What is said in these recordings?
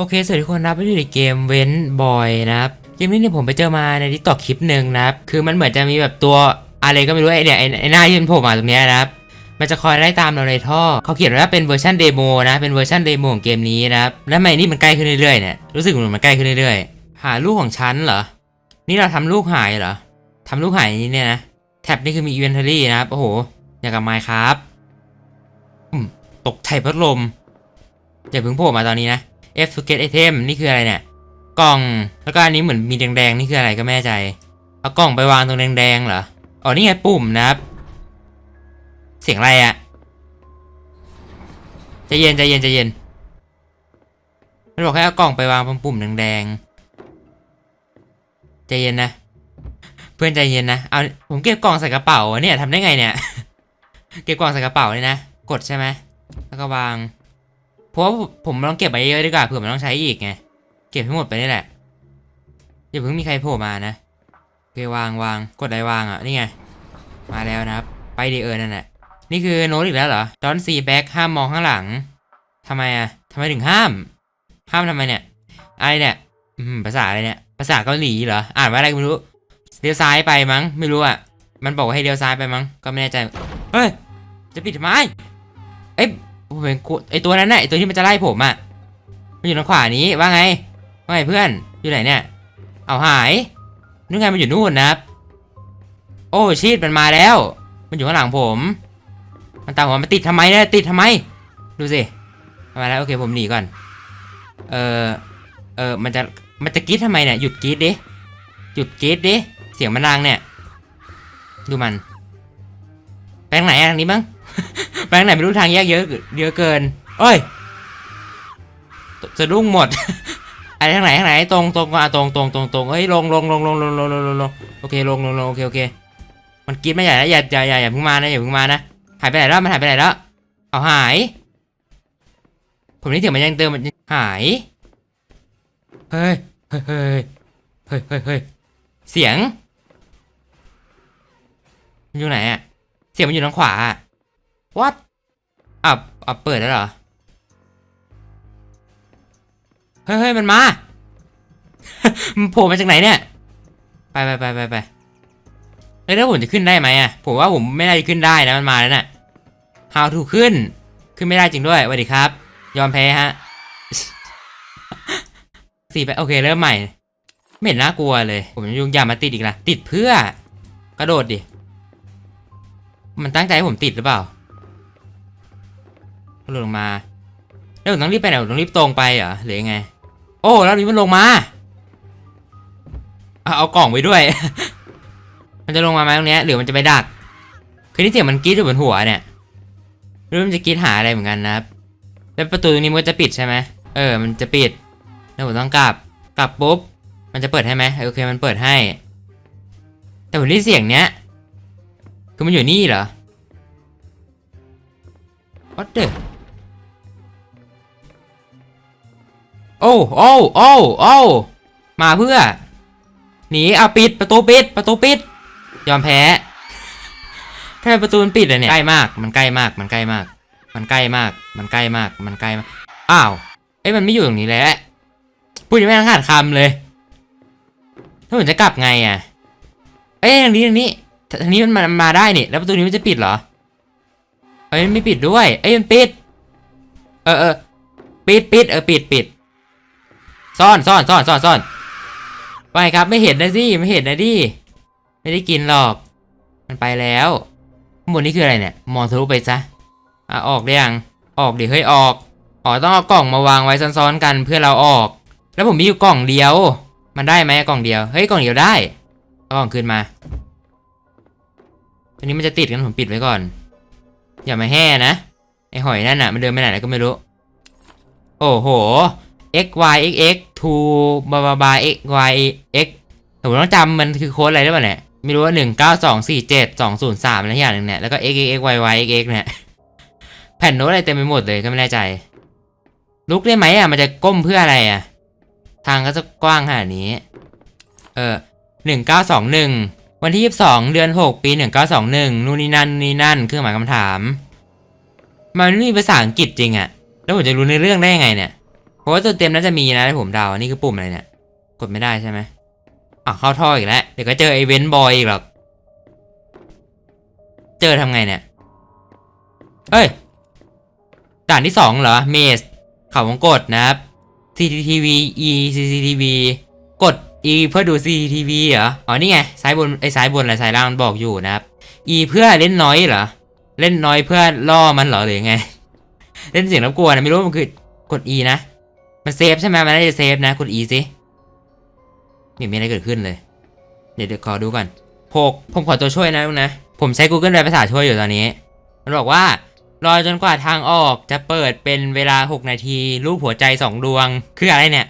โอเค สวัสดีคนนะครับอยู่ในเกมเว้นบอยนะครับเกมนี้เนี่ยผมไปเจอมาในทิกตอกคลิปหนึ่งนะครับ คือมันเหมือนจะมีแบบตัวอะไรก็ไม่รู้ไอเนี่ยไอ้ไอหน้าที่มันโผล่มาตรงเนี้ยนะครับ มันจะคอยไล่ตามเราในท่อ เขาเขียนว่าเป็นเวอร์ชันเดโมนะ เป็นเวอร์ชันเดโมของเกมนี้นะครับ แล้วทำไมนี่มันใกล้ขึ้นเรื่อยๆเนี่ย รู้สึกเหมือนมันใกล้ขึ้นเรื่อยๆ หาลูกของฉันเหรอ นี่เราทำลูกหายเหรอทำลูกหายนี่เนี่ยนะ แท็บนี่คือมี inventory นะครับ โอ้โห อย่างกับไมค์ครับ ตกไถ่พัดลมอย่าเพิ่งโผล่มาตอนนี้นะ F to get item นี่คืออะไรเนี่ย กล่อง แล้วก็อันนี้เหมือนมีแดงๆ นี่คืออะไรก็ไม่แน่ใจ เอากล่องไปวางตรงแดงๆ เหรอ อ๋อ นี่ไงปุ่มนะครับ เสียงอะไรอะใจเย็นใจเย็นใจเย็น มันบอกให้เอากล่องไปวางบนปุ่มแดงๆใจเย็นนะ เพื่อนใจเย็นนะ เอา ผมเก็บกล่องใส่กระเป๋าเนี่ยทำได้ไงเนี่ย เก็บกล่องใส่กระเป๋านี่นะ กดใช่ไหมแล้วก็วาง เพราะผมลองเก็บไปเยอะดีกว่าเผื่อมันต้องใช้อีกไง เก็บให้หมดไปนี่แหละ อย่าเพิ่งมีใครโผล่มานะโอเควางวางกดอะไรวางอะ นี่ไง มาแล้วนะครับ ไปดีเออนั่นแหละ นี่คือโน้ตอีกแล้วเหรอดอนซีแบ็กห้ามมองข้างหลังทำไมอะทำไมถึงห้าม ห้ามทำไมเนี่ย อะไรเนี่ยภาษาอะไรเนี่ย ภาษาเกาหลีเหรอ อ่านว่าอะไรไม่รู้ เลี้ยวซ้ายไปมั้ง ไม่รู้อะ มันบอกว่าให้เลี้ยวซ้ายไปมั้ง ก็ไม่แน่ใจ เฮ้ย จะปิดทำไม เป็นกูไอตัวนั้นน่ะไอตัวที่มันจะไล่ผมอะมันอยู่ทางขวานี้ว่าไงว่าไงเพื่อนอยู่ไหนเนี่ยเอาหายนึกไงมันอยู่นู่นนะครับ โอ้ชีตมันมาแล้ว มันอยู่ข้างหลังผม มันตามผมมาติดทำไมเนี่ยติดทำไม ดูสิมาแล้วโอเคผมหนีก่อน เออเออมันจะมันจะกรีดทำไมเนี่ยหยุดกรีดดิหยุดกรีดดิเสียงมันดังเนี่ย ดูมันไปทางไหนอะทางนี้มั้ง ไปทางไหนไม่รู้ทางแยกเยอะเยอะเกินเอ้ยจะรุ่งหมดอะไรทางไหนทางไหนตรงตรงอะตรงตรงตรงตรงเฮ้ยลงลงลงลงลงลงลงลงโอเคลงลงลงโอเคโอเค มันกินไม่ใหญ่แล้วอย่าอย่าอย่าอย่าเพิ่งมานะอย่าเพิ่งมานะหายไปไหนแล้วมันหายไปไหนแล้วเอาหาย ผมนี่ถึงมันยังเติมมันหายเฮ้ยเฮ้ยเฮ้ยเฮ้ยเฮ้ยเฮ้ยเสียงมันอยู่ไหนอะเสียงมันอยู่ทางขวาอะ what อะอะเปิดแล้วเหรอ เฮ้ยเฮ้ยมันมา มันโผล่มาจากไหนเนี่ย ไปไปไปไปไปแล้วถ้าผมจะขึ้นได้ไหมอะ ผมว่าผมไม่น่าจะขึ้นได้นะมันมาแล้วน่ะ how to ขึ้น ขึ้นไม่ได้จริงด้วยสวัสดีครับ ยอมแพ้ฮะสี่ไปโอเคเริ่มใหม่ ไม่เห็นน่ากลัวเลย ผมยุงยามาติดอีกละติดเพื่อกระโดดดิ มันตั้งใจให้ผมติดหรือเปล่า ลงมาแล้วผมต้องรีบไปไหนผมต้องรีบตรงไปเหรอหรือยังไง โอ้แล้วนี้มันลงมาเอาเอากล่องไว้ด้วย มันจะลงมาไหมตรงเนี้ยหรือมันจะไปดัก คือที่เสียงมันกรีดอยู่บนหัวเนี่ยไม่รู้มันจะกรีดหาอะไรเหมือนกันนะครับแล้วประตูตรงนี้มันก็จะปิดใช่ไหมเออ มันจะปิดแล้วผมต้องกลับกลับปุ๊บมันจะเปิดให้ไหมโอเคมันเปิดให้ แต่ผมได้เสียงเนี้ยคือมันอยู่นี่เหรอ What the โอ้โอ้โอ้โอ้มาเพื่อ หนีเอาปิดประตูปิด ประตูปิด ยอมแพ้ถ้าประตูมันปิดอะเนี่ยใกล้มากมันใกล้มากมันใกล้มาก มันใกล้มาก มันใกล้มาก มันใกล้มากอ้าวเอ้ยมันไม่อยู่ตรงนี้แล้วพูดยังไม่ทันขาดคำเลยถ้าผมจะกลับไงอะเอ้ยทางนี้ทางนี้ทางนี้มันมามาได้นี่แล้วประตูนี้มันจะปิดเหรอเอ้ยมันไม่ปิดด้วยเอ้ยมันปิด เออเออปิดปิดเออปิดปิด ซ่อนซ่อนซ่อนซ่อนซ่อนไปครับไม่เห็นนะสิไม่เห็นนะดิไม่ได้กินหรอก มันไปแล้วข้างบนนี้คืออะไรเนี่ยมองทะลุไปซะอะออกได้ยังออกดิเฮ้ยออกอ๋อต้องเอากล่องมาวางไว้ซ้อนๆกันเพื่อเราออก แล้วผมมีอยู่กล่องเดียว มันได้ไหมกล่องเดียวเฮ้ยกล่องเดียวได้กล่องคืนมาอันนี้มันจะติดกันผมปิดไว้ก่อน อย่ามาแห่นะไอหอยนั่นน่ะมันเดินไปไหนแล้วก็ไม่รู้ โอ้โห x y x x 2บาบาบา x y x ผมต้องจำมันคือโค้ดอะไรได้ป่ะเนี่ยไม่รู้ว่าหนึ่งเก้าสองสี่เจ็ดสองศูนย์สามอะไรอย่างหนึ่งเนี่ยแล้วก็ x x x y y x x เนี่ยแผ่นโน้ตอะไรเต็มไปหมดเลยก็ไม่แน่ใจ ลุกได้ไหมอะมันจะก้มเพื่ออะไรอะ ทางก็จะกว้างขนาดนี้ เออหนึ่งเก้าสองหนึ่งวันที่ยี่สิบสองเดือนหกปีหนึ่งเก้าสองหนึ่งนู่นนี่นั่นนี่นั่นเครื่องหมายคำถาม มันไม่มีภาษาอังกฤษจริงอะ แล้วผมจะรู้ในเรื่องได้ยังไงเนี่ย ราะว่าตัวเต็มน่าจะมีนะที่ผมเดาอันนี่คือปุ่มอะไรเนี่ย กดไม่ได้ใช่ไหมอะเข้าท่ออีกแล้วเดี๋ยวก็เจอไอเวนต์บอยอีกหรอกเจอทำไงเนี่ยเฮ้ยด่านที่สองเหรอเมสเขาวงกดนะครับ CCTV E CCTV กด E เพื่อดู CCTV เหรอ อ๋อ นี่ไง ซ้ายบน ไอ้ซ้ายบนอะไรซ้ายล่างมันบอกอยู่นะครับ E เพื่อเล่นน้อยเหรอ เล่นน้อยเพื่อล่อมันเหรอหรือไง เล่นเสียงรบกวนนะไม่รู้มันคือกด E นะ มันเซฟใช่ไหมมันน่าจะเซฟนะกด E สิไม่มีอะไรเกิดขึ้นเลย เดี๋ยวเดี๋ยวขอดูก่อนหกผมขอตัวช่วยนะลูกนะ ผมใช้ Google แปลภาษาช่วยอยู่ตอนนี้ มันบอกว่า รอจนกว่าทางออกจะเปิดเป็นเวลา 6 นาที รูปหัวใจ 2 ดวง คืออะไรเนี่ย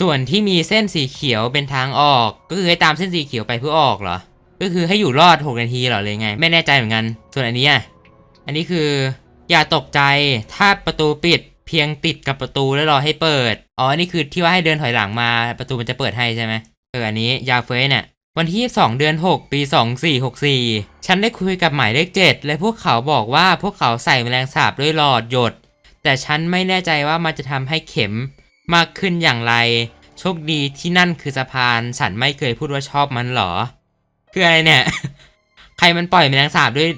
ส่วนที่มีเส้นสีเขียวเป็นทางออก ก็คือให้ตามเส้นสีเขียวไปเพื่อออกเหรอ ก็คือให้อยู่รอด 6 นาทีเหรอเลยไง ไม่แน่ใจเหมือนกัน ส่วนอันนี้อะ อันนี้คือ อย่าตกใจ ถ้าประตูปิด เพียงติดกับประตูแล้วรอให้เปิด อ๋ออันนี้คือที่ว่าให้เดินถอยหลังมาประตูมันจะเปิดให้ใช่ไหมเอออันนี้ยาเฟยเนี่ยวันที่22เดือน 6 ปี 2464 ฉันได้คุยกับหมายเลข 7 และพวกเขาบอกว่าพวกเขาใส่แมลงสาบด้วยหลอดหยด แต่ฉันไม่แน่ใจว่ามันจะทำให้เข็มมากขึ้นอย่างไร โชคดีที่นั่นคือสะพาน ฉันไม่เคยพูดว่าชอบมันหรอ คืออะไรเนี่ย ใครมันปล่อยแมลงสาบด้วย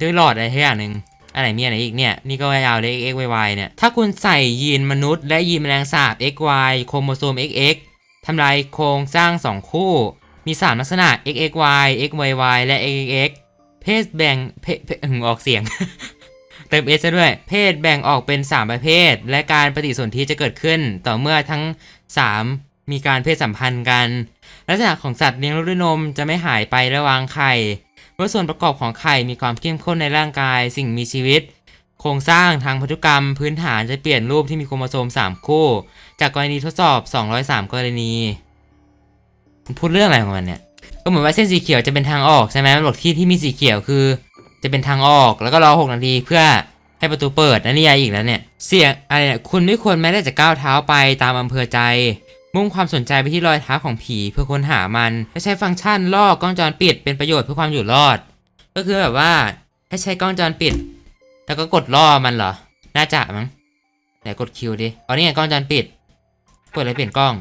ด้วยหลอดอะไรทักอย่างหนึ่ง อะไรมีอะไรอีกเนี่ย นี่ก็ยาวเลย x y y เนี่ย ถ้าคุณใส่ยีนมนุษย์และยีนแมลงสาบ x y โครโมโซม x x ทำลายโครงสร้าง 2 คู่ มีสามลักษณะ x x y x y y และ x x x เพศแบ่งเพศอออกเสียง เติม s ซะด้วย เพศแบ่งออกเป็น 3 ประเภท และการปฏิสนธิจะเกิดขึ้น ต่อเมื่อทั้ง 3 มีการเพศสัมพันธ์กัน ลักษณะของสัตว์เลี้ยงลูกด้วยนมจะไม่หายไประหว่างไข่ เพราะส่วนประกอบของไข่มีความเข้มข้นในร่างกาย สิ่งมีชีวิต โครงสร้างทางพันธุกรรมพื้นฐานจะเปลี่ยนรูปที่มีโครโมโซม 3 คู่ จากกรณีทดสอบ 203 กรณีพูดเรื่องอะไรของมันเนี่ย ก็เหมือนว่าเส้นสีเขียวจะเป็นทางออกใช่ไหมมันบอกที่ที่มีสีเขียวคือ จะเป็นทางออกแล้วก็รอ 6 นาทีเพื่อให้ประตูเปิดนั่นนี่ยอีกแล้วเนี่ย เสียงอะไรเนี่ยคุณไม่ควรแม้แต่จะก้าวเท้าไปตามอำเภอใจ มุ่งความสนใจไปที่รอยเท้าของผีเพื่อค้นหามันและใช้ฟังก์ชันล่อกล้องจรปิดเป็นประโยชน์เพื่อความอยู่รอด ก็คือแบบว่าให้ใช้กล้องจรปิด แล้วก็กดล่อมันเหรอ น่าจะมั้งไหนกดคิวดิอ๋อนี่ไงกล้องจรปิดกดอะไรเปลี่ยนกล้อง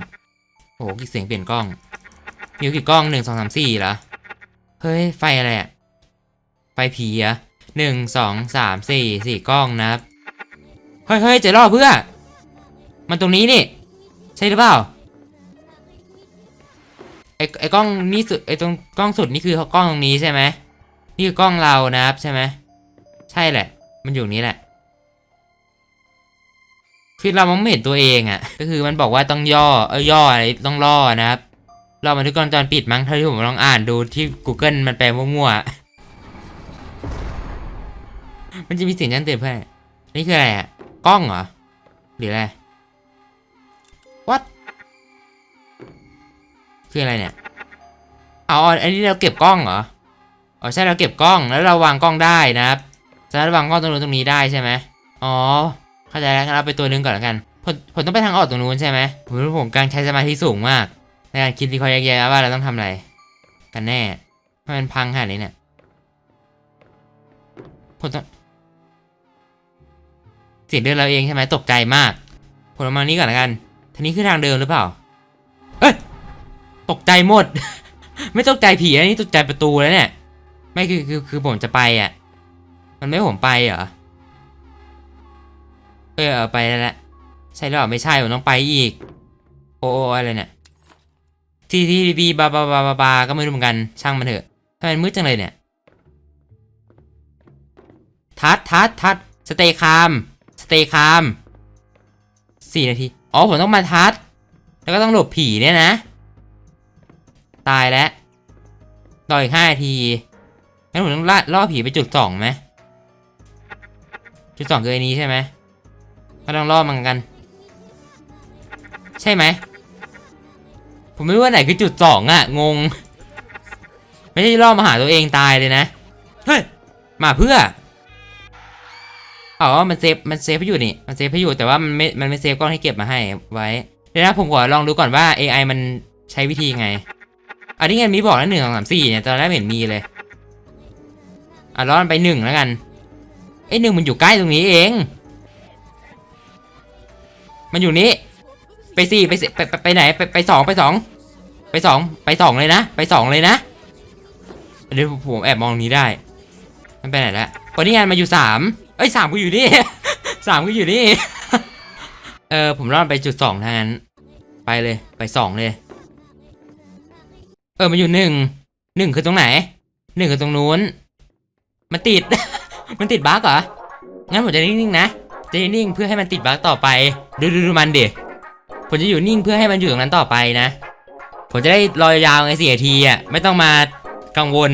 โอ้โหกี่เสียงเปลี่ยนกล้องมีกี่กล้องหนึ่งสองสามสี่เหรอเฮ้ยไฟอะไรอะไฟผีอะหนึ่งสองสามสี่สี่กล้องนะครับเฮ้ยเฮ้ยจะล่อเพื่อ มันตรงนี้นี่ ใช่หรือเปล่า ไอ้ไอ้กล้องนี่สุดไอ้ตรงกล้องสุดนี่คือกล้องตรงนี้ใช่ไหมนี่คือกล้องเรานะครับใช่ไหมใช่แหละ มันอยู่นี้แหละ คือเรามองไม่เห็นตัวเองอะ่ะ ก็คือมันบอกว่าต้องย่อเออย่ออะไรต้องล่อนะครับเราบันทึกกล้องจรปิดมั้งเท่าที่ผมลองอ่านดูที่ Google มันแปลมั่วๆมันจะมีเสียงแจ้งเตือนเพื่อนนี่คืออะไรอะกล้องเหรอหรืออะไร คืออะไรเนี่ยเอาอ๋ออันนี้เราเก็บกล้องเหรออ๋อใช่เราเก็บกล้องแล้วเราวางกล้องได้นะครับจะวางกล้องตรงนู้นตรงนี้ได้ใช่ไหมอ๋อเข้าใจแล้วงั้นเอาไปตัวนึงก่อนแล้วกันผมผมต้องไปทางออกตรงนู้นใช่ไหมผมรู้ผมกำลังใช้สมาธิสูงมากในการคิดวิเคราะห์แยกๆว่าเราต้องทำอะไร กันแน่มันพังขนาดนี้เนี่ยผมต้องเสียงเดินเราเองใช่ไหมตกใจมากผมลงมานี้ก่อนแล้วกันทีนี้คือทางเดิมหรือเปล่าเอ้ย ตกใจหมด ไม่ตกใจผีอันนี้ตกใจประตูแล้วเนี่ย ไม่คือคือคือผมจะไปอะ มันไม่ผมไปเหรอ เออเอาไปแล้วแหละใช่หรือเปล่าไม่ใช่ผมต้องไปอีก โอโออะไรเนี่ยทีทีบีบาบาบาบาบาก็ไม่รู้เหมือนกัน ช่างมันเถอะทำไมมืดจังเลยเนี่ย ทัดทัดทัดสเตย์คามสเตย์คามสี่นาที อ๋อผมต้องมาทัด แล้วก็ต้องหลบผีเนี่ยนะ ตายแล้วรออีกห้านาทีงั้นผมต้องล่าล่อผีไปจุดสองไหมจุดสองคือไอ้นี้ใช่ไหมก็ต้องล่อมันกัน ใช่ไหม ผมไม่รู้ว่าไหนคือจุดสองอะงง ไม่ใช่ล่อมาหาตัวเองตายเลยนะ เฮ้ย มาเพื่ออ๋อมันเซฟ มันเซฟให้อยู่นี่ มันเซฟให้อยู่แต่ว่ามันไม่ มันไม่เซฟกล้องให้เก็บมาให้ไว้ เดี๋ยวนะผมขอลองดูก่อนว่า AI มันใช้วิธีไง อันนี้ไงมีบอกแล้วหนึ่งสองสามสี่เนี่ยตอนแรกเห็นมีเลยอะล่อนไปหนึ่งแล้วกันไอ้หนึ่งมันอยู่ใกล้ตรงนี้เอง มันอยู่นี่ไปสี่ไปสไปไปไหนไปไปสองไปสองไปสองไปสองเลยนะ ไปสองเลยนะเดี๋ยวผมแอบมองนี้ได้ มันไปไหนแล้วคนนี้งานมาอยู่สามเอ้ยสามกูอยู่นี่สามกูอยู่นี่ เออผมรอดไปจุดสองทางนั้น ไปเลยไปสองเลย ออมันอยู่หนึ่งหนึ่งคือตรงไหนหนึ่งคือตรงนู้น มันติด มันติดบั๊กเหรอ งั้นผมจะนิ่งๆนะ จะนิ่งเพื่อให้มันติดบั๊กต่อไป ดูดูดูมันดิ ผมจะอยู่นิ่งเพื่อให้มันอยู่ตรงนั้นต่อไปนะ ผมจะได้รอยยาวไงสี่นาทีอะ ไม่ต้องมากังวล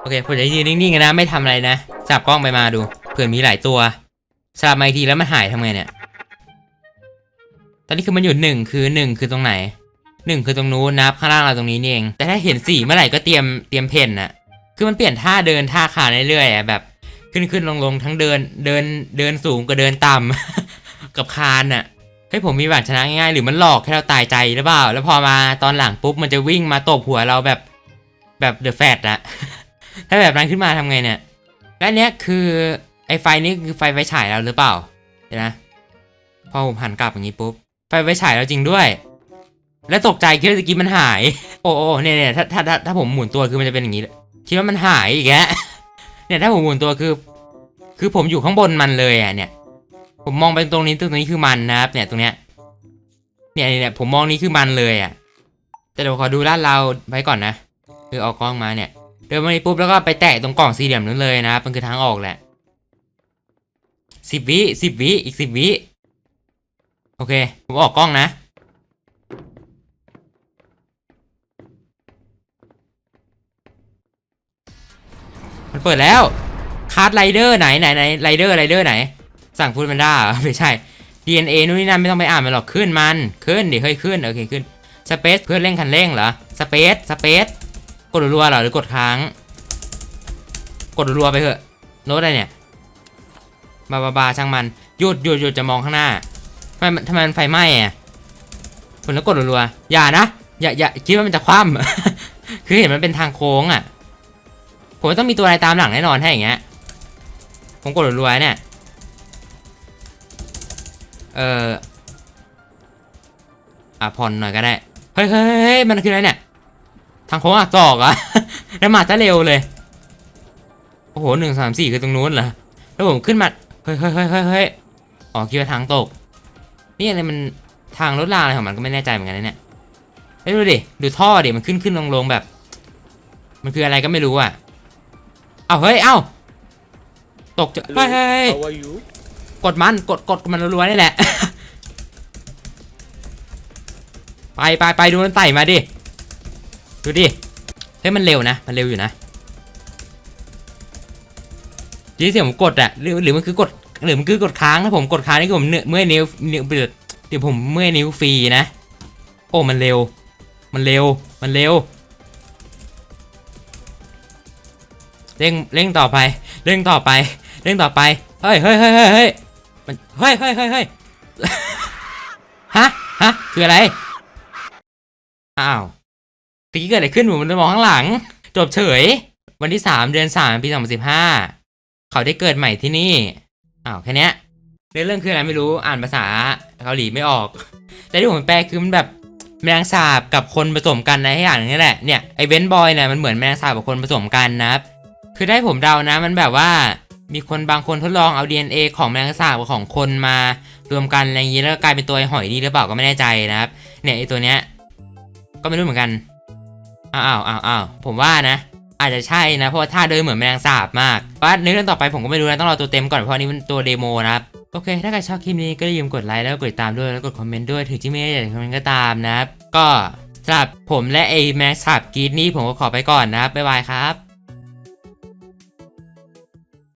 โอเค ผมจะยืนนิ่งๆนะ ไม่ทำอะไรนะสับกล้องไปมาดู เผื่อมีหลายตัวสลับมาอีกทีแล้วมันหายทำไงเนี่ย ตอนนี้คือมันอยู่หนึ่งคือหนึ่งคือตรงไหน หนึ่งคือตรงนู้นนะครับข้างล่างเราตรงนี้นี่เอง แต่ถ้าเห็นสีเมื่อไหร่ก็เตรียมเตรียมเพ่นน่ะคือมันเปลี่ยนท่าเดินท่าขาเรื่อยๆอะแบบขึ้นขึ้นลงลงทั้งเดินเดินเดินสูงกับเดินต่ำกับคานน่ะให้ยผมมีหวังชนะง่ายๆหรือมันหลอกให้เราตายใจหรือเปล่า แล้วพอมาตอนหลังปุ๊บมันจะวิ่งมาตบหัวเราแบบแบบเดอะแฟตอะถ้าแบบนั้นขึ้นมาทำไงเนี่ยและเนี้ยคือไอไฟนี่คือไฟไฟฉายเราหรือเปล่าเดี๋ยวนะพอผมหันกลับอย่างนี้ปุ๊บไฟไฟฉายเราจริงด้วย แล้วตกใจคิดว่าตะกี้มันหาย โอ้โอ้เนี่ยเนี่ยถ้าถ้าถ้าถ้าผมหมุนตัวคือมันจะเป็นอย่างนี้คิดว่ามันหายอีกแล้วเนี่ยถ้าผมหมุนตัวคือ คือผมอยู่ข้างบนมันเลยอะเนี่ย ผมมองไปตรงนี้ตรงนี้คือมันนะครับ เนี่ยตรงเนี้ย เนี่ยเนี่ยผมมองนี้คือมันเลยอะ แต่เดี๋ยวขอดูลาดเราไว้ก่อนนะคือเออกกล้องมาเนี่ยเดินมาปุ๊บแล้วก็ไปแตะตรงกล่องสี่เหลี่ยมนั้นเลยนะครับมันคือทางออกแหละสิบวิสิบวิอีกสิบวิโอเค ผมออกกล้องนะ เปิดแล้วคาร์ดไรเดอร์ไหนไหนไหนไรเดอร์ไรเดอร์ไหน สั่งฟูดมันด้าไม่ใช่ DNA นู่นนี่นั่นไม่ต้องไปอ่านมันหรอกขึ้นมันขึ้นดิเฮ้ยขึ้นโอเคขึ้นสเปซเพื่อเร่งคันเร่งเหรอสเปซสเปซกดรัวเหรอหรือกดค้าง กดรัวไปเถอะโน้ตอะไรเนี่ยบาบาบาช่างมันหยุดหยุดหยุดจะมองข้างหน้าทำไมทำไมมันไฟไหม้อะผมต้องกดรัวอย่านะอย่าอย่าคิดว่ามันจะคว่ำคือเห็นมันเป็นทางโค้งอะ ผมต้องมีตัวอะไรตามหลังแน่นอนถ้าอย่างเงี้ย ผมกดรัวๆเนี่ย เอออะผ่อนหน่อยก็ได้เฮ้ยเฮ้ยเฮ้ยมันคืออะไรเนี่ย ทางโค้งอักจอกอะแล้วมาจะเร็วเลย โอ้โหหนึ่งสามสี่คือตรงนู้นเหรอ แล้วผมขึ้นมา เฮ้ยเฮ้ยเฮ้ยเฮ้ยเฮ้ยอ๋อคิดว่าทางตก นี่อะไรมันทางรถรางอะไรของมันก็ไม่แน่ใจเหมือนกันนะเนี่ยเฮ้ยดูดิ ดูท่อดิ มันขึ้นขึ้นลงลงแบบ มันคืออะไรก็ไม่รู้อะ เอาเฮ้ยเอ้าตกจะเฮ้ยเฮ้ยเฮ้ย How are you? กดมันกดกดมันรัวๆนี่แหละ ไปไปไปดูมันไต่มาดิ ดูดิ เฮ้ยมันเร็วนะ มันเร็วอยู่นะยี่เสียงผมกดอะหรือหรือมันคือกดหรือมันคือกดค้างถ้าผมกดค้างนี่คือผมเนื้อเมื่อยนิ้วนิ้วเดือดเดี๋ยวผมเมื่อยนิ้วฟรีนะ โอ้มันเร็ว มันเร็ว มันเร็ว เร่งเร่งต่อไป เร่งต่อไป เร่งต่อไปเฮ้ยเฮ้ยเฮ้ยเฮ้ยเฮ้ยมันเฮ้ยเฮ้ยเฮ้ยเฮ้ยฮะฮะคืออะไร อ้าวตะกี้เกิดอะไรขึ้นผมมันมองข้างหลัง จบเฉย วันที่สามเดือนสามปีสองพันสิบห้าเขาได้เกิดใหม่ที่นี่ อ้าวแค่นี้เรื่องเรื่องคืออะไรไม่รู้ อ่านภาษาเกาหลีไม่ออก แต่ที่ผมแปลคือมันแบบแมลงสาบกับคนผสมกันนะให้อ่านนี้แหละ เนี่ยไอเวนบอยเนี่ยมันเหมือนแมลงสาบกับคนผสมกันนะครับ คือได้ผมเดานะมันแบบว่ามีคนบางคนทดลองเอา DNA ของแมลงสาบกับของคนมารวมกันอะไรอย่างนี้แล้วกลายเป็นตัวไอหอยนี่หรือเปล่าก็ไม่แน่ใจนะครับ เนี่ยไอตัวเนี้ยก็ไม่รู้เหมือนกันอ้าวอ้าวอ้าวอ้าวผมว่านะ อาจจะใช่นะ เพราะว่าท่าเดินเหมือนแมลงสาบมากว่าในเรื่องต่อไปผมก็ไม่รู้นะต้องรอตัวเต็มก่อนเพราะนี้มันตัวเดโมนะครับโอเค ถ้าใครชอบคลิปนี้ก็อย่าลืมกดไลค์แล้วกดติดตามด้วยแล้วกดคอมเมนต์ด้วยถึงที่ไม่ได้อยากคอมเมนต์ก็ตามนะครับ ก็สำหรับผมและไอแมลงสาบกรีดนี่ผมก็ขอไปก่อนนะครับบ๊ายบายครับ